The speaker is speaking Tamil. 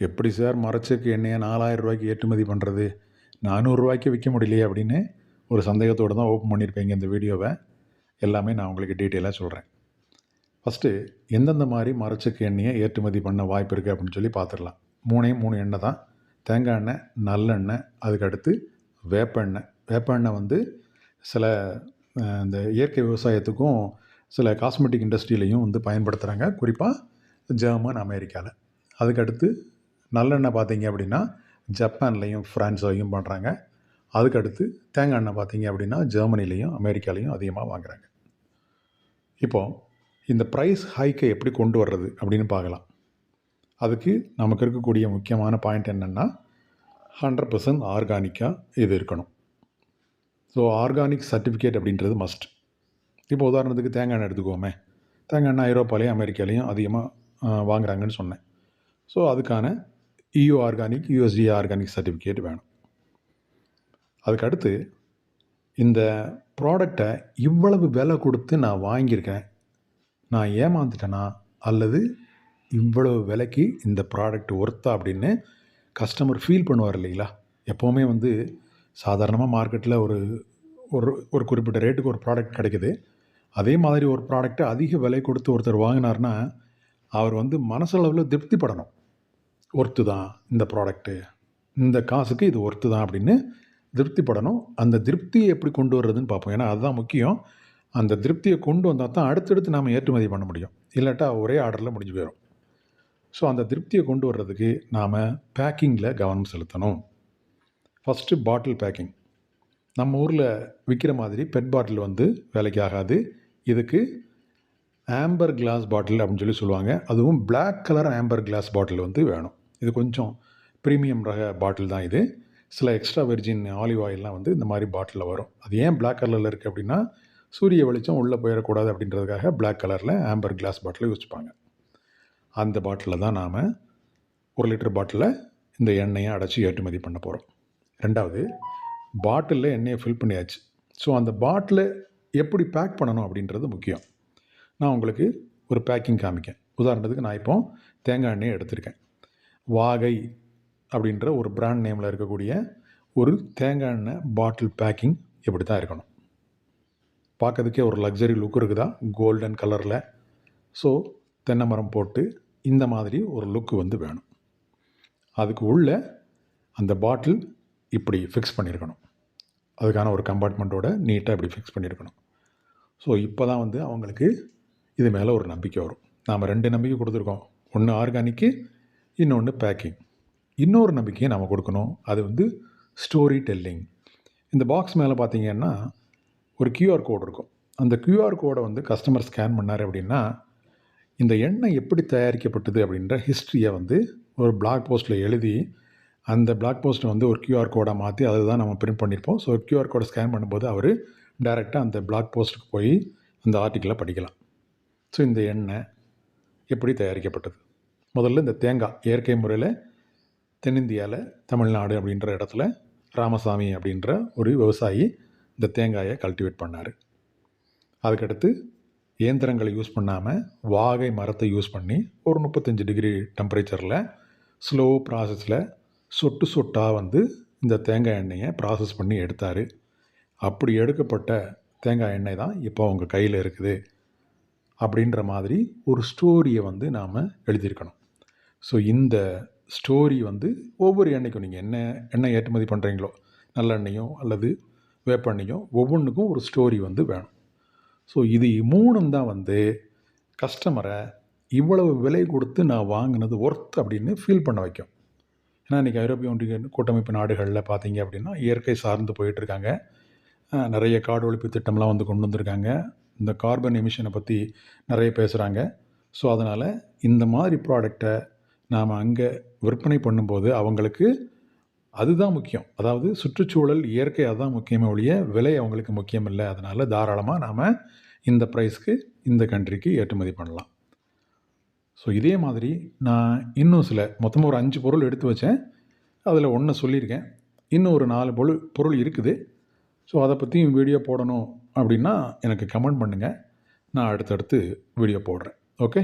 எப்படி சார் மறைச்சக்கு எண்ணெயை நாலாயிரம் ரூபாய்க்கு ஏற்றுமதி பண்ணுறது நானூறுரூவாய்க்கு விற்க முடியலையே அப்படின்னு ஒரு சந்தேகத்தோடு தான் ஓப்பன் பண்ணியிருப்பீங்க இந்த வீடியோவை. எல்லாமே நான் உங்களுக்கு டீட்டெயிலாக சொல்கிறேன் ஃபஸ்ட்டு எந்தெந்த மாதிரி மரச்செக்கு எண்ணெயை ஏற்றுமதி பண்ண வாய்ப்பு இருக்குது அப்படின்னு சொல்லி பார்த்துடலாம். மூணையும் மூணு எண்ணெய் தான். தேங்காய் எண்ணெய் நல்லெண்ணெய் அதுக்கடுத்து வேப்பெண்ணெய். வேப்பெண்ணெய் வேப்ப எண்ணெய் வந்து சில இந்த இயற்கை விவசாயத்துக்கும் சில காஸ்மெட்டிக் இண்டஸ்ட்ரியிலையும் வந்து பயன்படுத்துகிறாங்க குறிப்பாக ஜெர்மன் அமெரிக்காவில் அதுக்கடுத்து நல்லெண்ணெய் பார்த்தீங்க அப்படின்னா ஜப்பான்லேயும் ஃப்ரான்ஸ்லையும் பண்ணுறாங்க. அதுக்கடுத்து தேங்காய் எண்ணெய் பார்த்தீங்க அப்படின்னா ஜெர்மனிலையும் அமெரிக்காலையும் அதிகமாக வாங்குறாங்க. இப்போது இந்த ப்ரைஸ் ஹைக்கை எப்படி கொண்டு வர்றது அப்படின்னு பார்க்கலாம். அதுக்கு நமக்கு இருக்கக்கூடிய முக்கியமான பாயிண்ட் என்னென்னா ஹண்ட்ரட் பர்சன்ட் ஆர்கானிக்காக இது இருக்கணும். ஸோ ஆர்கானிக் சர்டிஃபிகேட் அப்படின்றது மஸ்ட் இப்போ உதாரணத்துக்கு தேங்காய் எண்ணெய் எடுத்துக்கோமே. தேங்காய் எண்ணெய் ஐரோப்பாலையும் அமெரிக்காலையும் அதிகமாக வாங்குறாங்கன்னு சொன்னேன். ஸோ அதுக்கான EU organic USD organic certificate வேணும். அதுக்கடுத்து இந்த ப்ராடக்டை இவ்வளவு விலை கொடுத்து நான் வாங்கியிருக்கேன். நான் ஏமாந்துட்டேனா? அல்லது இவ்வளவு விலைக்கு இந்த ப்ராடக்ட் ஒர்த்தா அப்படின்னு கஸ்டமர் ஃபீல் பண்ணுவார் இல்லைங்களா? எப்போவுமே வந்து சாதாரணமாக மார்க்கெட்டில் ஒரு ஒரு ஒரு குறிப்பிட்ட ரேட்டுக்கு ஒரு ப்ராடக்ட் கிடைக்குது. அதே மாதிரி ஒரு ப்ராடக்ட்டை அதிக விலை கொடுத்து ஒருத்தர் வாங்கினார்னா அவர் வந்து மனசளவில் திருப்திப்படணும். ஒர்த்து தான் இந்த ப்ராடக்ட்டு இந்த காசுக்கு இது ஒர்த்து தான் அப்படின்னு திருப்திப்படணும். அந்த திருப்தியை எப்படி கொண்டு வர்றதுன்னு பார்ப்போம். ஏன்னா அதுதான் முக்கியம். அந்த திருப்தியை கொண்டு வந்தால் தான் அடுத்தடுத்து நாம் ஏற்றுமதி பண்ண முடியும். இல்லாட்டா ஒரே ஆர்டரில் முடிஞ்சு போயிடும் ஸோ அந்த திருப்தியை கொண்டு வர்றதுக்கு நாம் பேக்கிங்கில் கவனம் செலுத்தணும். ஃபஸ்ட்டு பாட்டில் பேக்கிங் நம்ம ஊரில் விற்கிற மாதிரி பெட் பாட்டில் வந்து வேலைக்கு ஆகாது. இதுக்கு ஆம்பர் கிளாஸ் பாட்டில் அப்படின்னு சொல்லி சொல்லுவாங்க. அதுவும் black colour amber glass bottle வந்து வேணும். இது கொஞ்சம் ப்ரீமியம் ரக பாட்டில் தான் இது. சில எக்ஸ்ட்ரா வெர்ஜின் ஆலிவ் ஆயில்லாம் வந்து இந்த மாதிரி பாட்டிலில் வரும். அது ஏன் பிளாக் கலரில் இருக்குது அப்படின்னா சூரிய வெளிச்சம் உள்ளே போயிடக்கூடாது அப்படின்றதுக்காக பிளாக் கலரில் ஆம்பர் கிளாஸ் பாட்டில் யூஸ்ப்பாங்க அந்த பாட்டிலில் தான் நாம் ஒரு லிட்டர் பாட்டிலில் இந்த எண்ணெயை அடைச்சி ஏற்றுமதி பண்ண போகிறோம் ரெண்டாவது பாட்டிலில் எண்ணெயை ஃபில் பண்ணியாச்சு. ஸோ அந்த பாட்டிலை எப்படி பேக் பண்ணணும் அப்படின்றது முக்கியம். நான் உங்களுக்கு ஒரு பேக்கிங் காமிக்கேன். உதாரணத்துக்கு நான் இப்போ தேங்காய் எண்ணெயை எடுத்திருக்கேன். வாகை அப்படின்ற ஒரு பிராண்ட் நேமில் இருக்கக்கூடிய ஒரு தேங்காய் எண்ணெய் பாட்டில் பேக்கிங் இப்படி தான் இருக்கணும். பார்க்கறதுக்கே ஒரு லக்ஸரி லுக் இருக்குதா? கோல்டன் கலரில் ஸோ தென்னை மரம் போட்டு இந்த மாதிரி ஒரு லுக்கு வந்து வேணும். அதுக்கு உள்ள அந்த பாட்டில் இப்படி ஃபிக்ஸ் பண்ணியிருக்கணும் அதுக்கான ஒரு கம்பார்ட்மெண்ட்டோட நீட்டாக இப்படி ஃபிக்ஸ் பண்ணியிருக்கணும் ஸோ இப்போ தான் வந்து அவங்களுக்கு இது மேலே ஒரு நம்பிக்கை வரும். நாம் ரெண்டு நம்பிக்கை கொடுத்துருக்கோம். ஒன்று ஆர்கானிக்கு இன்னொன்று பேக்கிங் இன்னொரு நம்பிக்கையை நம்ம கொடுக்கணும். அது வந்து ஸ்டோரி டெல்லிங் இந்த பாக்ஸ் மேலே பார்த்தீங்கன்னா ஒரு கியூஆர் கோடு இருக்கும். அந்த கியூஆர் கோடை வந்து கஸ்டமர் ஸ்கேன் பண்ணார் அப்படின்னா இந்த எண்ணெய் எப்படி தயாரிக்கப்பட்டது அப்படின்ற ஹிஸ்ட்ரியை வந்து ஒரு பிளாக் போஸ்ட்டில் எழுதி அந்த பிளாக் போஸ்ட்டை வந்து ஒரு கியூஆர் கோடாக மாற்றி அதை தான் நம்ம பிரிண்ட் பண்ணியிருப்போம் ஸோ கியூஆர் கோடை ஸ்கேன் பண்ணும்போது அவர் டைரெக்டாக அந்த பிளாக் போஸ்ட்டுக்கு போய் அந்த ஆர்டிக்கிளை படிக்கலாம். ஸோ இந்த எண்ணெய் எப்படி தயாரிக்கப்பட்டது? முதல்ல இந்த தேங்காய் இயற்கை முறையில் தென்னிந்தியாவில் தமிழ்நாடு அப்படின்ற இடத்துல ராமசாமி அப்படின்ற ஒரு விவசாயி இந்த தேங்காயை கல்டிவேட் பண்ணார். அதுக்கடுத்து இயந்திரங்களை யூஸ் பண்ணாமல் வாகை மரத்தை யூஸ் பண்ணி ஒரு முப்பத்தஞ்சு டிகிரி டெம்பரேச்சரில் ஸ்லோ ப்ராசஸில் சொட்டு சொட்டாக வந்து இந்த தேங்காய் எண்ணெயை ப்ராசஸ் பண்ணி எடுத்தார். அப்படி எடுக்கப்பட்ட தேங்காய் எண்ணெய் தான் இப்போ உங்கள் கையில் இருக்குது. அப்படின்ற மாதிரி ஒரு ஸ்டோரியை வந்து நாம் எழுதியிருக்கணும். ஸோ இந்த ஸ்டோரி வந்து ஒவ்வொரு எண்ணெய்க்கும் நீங்கள் என்ன எண்ணெய் ஏற்றுமதி பண்ணுறீங்களோ நல்லெண்ணெயோ அல்லது வேப்பெண்ணெயோ ஒவ்வொன்றுக்கும் ஒரு ஸ்டோரி வந்து வேணும். ஸோ இது மூணும் தான் வந்து கஸ்டமரை இவ்வளவு விலை கொடுத்து நான் வாங்கினது ஒர்த் அப்படின்னு ஃபீல் பண்ண வைக்கும். ஏன்னா இன்றைக்கி ஐரோப்பிய ஒன்றிய கூட்டமைப்பு நாடுகளில் பார்த்தீங்க அப்படின்னா இயற்கை சார்ந்து போயிட்டுருக்காங்க நிறைய காடு ஒழிப்பு திட்டம்லாம் வந்து கொண்டு வந்திருக்காங்க. இந்த கார்பன் எமிஷனை பற்றி நிறைய பேசுகிறாங்க ஸோ அதனால் இந்த மாதிரி ப்ராடக்டை நாம் அங்கே விற்பனை பண்ணும்போது அவங்களுக்கு அதுதான் முக்கியம். அதாவது சுற்றுச்சூழல் இயற்கை அதுதான் முக்கியமே ஒழிய விலை அவங்களுக்கு முக்கியம் இல்லை அதனால் தாராளமாக நாம் இந்த ப்ரைஸ்க்கு இந்த கண்ட்ரிக்கு ஏற்றுமதி பண்ணலாம். ஸோ இதே மாதிரி நான் இன்னும் சில மொத்தமாக ஒரு அஞ்சு பொருள் எடுத்து வச்சேன். அதில் ஒன்று சொல்லியிருக்கேன். இன்னும் ஒரு நாலு பொருள் பொருள் இருக்குது. ஸோ அதை பற்றியும் வீடியோ போடணும் அப்படின்னா எனக்கு கமெண்ட் பண்ணுங்கள் நான் அடுத்தடுத்து வீடியோ போடுறேன். ஓகே